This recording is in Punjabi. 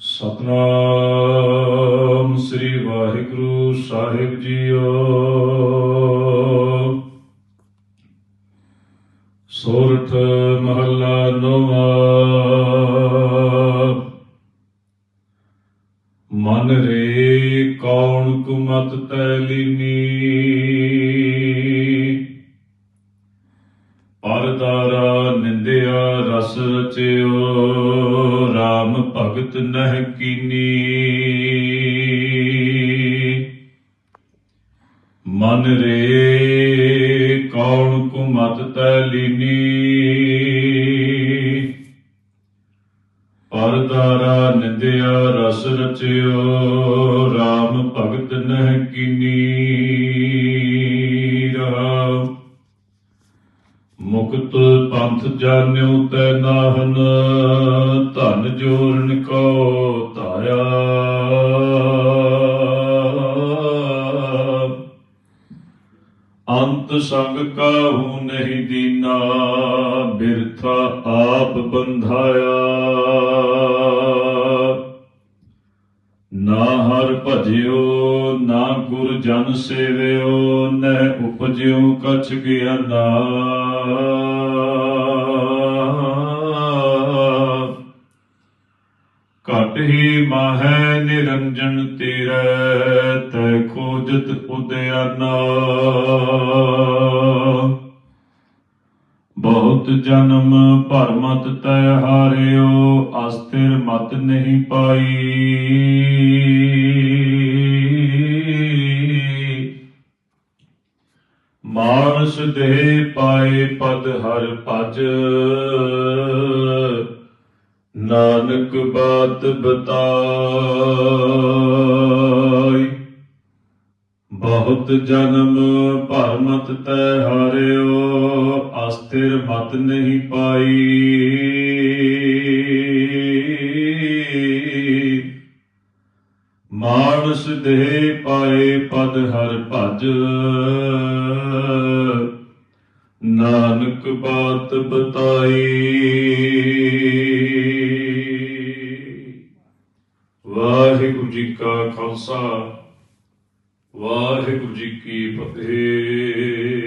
ਸਤਨਾਮ ਸ੍ਰੀ ਵਾਹਿਗੁਰੂ ਸਾਹਿਬ ਜੀਓ। ਸੋਰਠ ਮਹੱਲਾ ਨੌਵਾਂ। ਮਨ ਰੇ ਕੌਣ ਕੁਮਤ ਤੈ ਲੀਨੀ। ਪਰਦਾਰਾ ਨਿੰਦਿਆ ਰਸ ਰਚਿਓ। ਭਗਤ ਨਹਿ ਕੀਨੀ। ਮਨ ਰੇ ਕੌਣ ਕੁਮਤ ਤੈ ਲੀਨੀ। ਪਰਦਾਰਾ ਨਿੰਦਿਆ ਰਸ ਰਚਿਓ RAM ਭਗਤ ਨਹਿ ਕੀਨੀ। ਮੁਕਤ ਪੰਥ ਜਾਣਿਓ ਤੈ ਨਾਹਨ, ਧਨ ਜੋਰਨ ਕੋ ਧਾਇਆ। ਅੰਤ ਸੰਗ ਕਾਹੂ ਨਹੀਂ ਦੀਨਾ, ਬਿਰਥਾ ਆਪ ਬੰਧਾਇਆ। ਨਾ ਹਰ ਭਜਿਓ, ਨਾ ਗੁਰ ਜਨ ਸੇਵਿਓ, ਨਹਿ ਜਿਉ ਕਛ ਗਿਆ ਨਾ ਘਟ ਹੀ ਮਾਹੈ ਨਿਰੰਜਨ ਤੇਰੇ, ਤੈ ਖੋਜਤ ਉਦਿਆਨਾ ਬਹੁਤ ਜਨਮ ਭਰਮਤ ਤੈ ਹਾਰਿਓ, ਅਸਥਿਰ ਮਤ ਨਹੀਂ ਪਾਈ। ਮਾਨਸ ਦੇ ਪਾਏ ਪਦ ਹਰ ਭਜ। ਨਾਨਕ ਬਾਤ ਬਤਾਈ। ਬਹੁਤ ਜਨਮ ਭਰਮਤ ਤੈ ਹਾਰਿਓ, ਅਸਥਿਰ ਮਤ ਨਹੀਂ ਪਾਈ। ਮਾਨਸ ਦੇ ਪਾਏ ਪਦ ਹਰ ਭਜ। ਨਾਨਕ ਬਾਤ ਬਤਾਈ। ਵਾਹਿਗੁਰੂ ਜੀ ਕਾ ਖਾਲਸਾ, ਵਾਹਿਗੁਰੂ ਜੀ ਕੀ ਫਤਿਹ।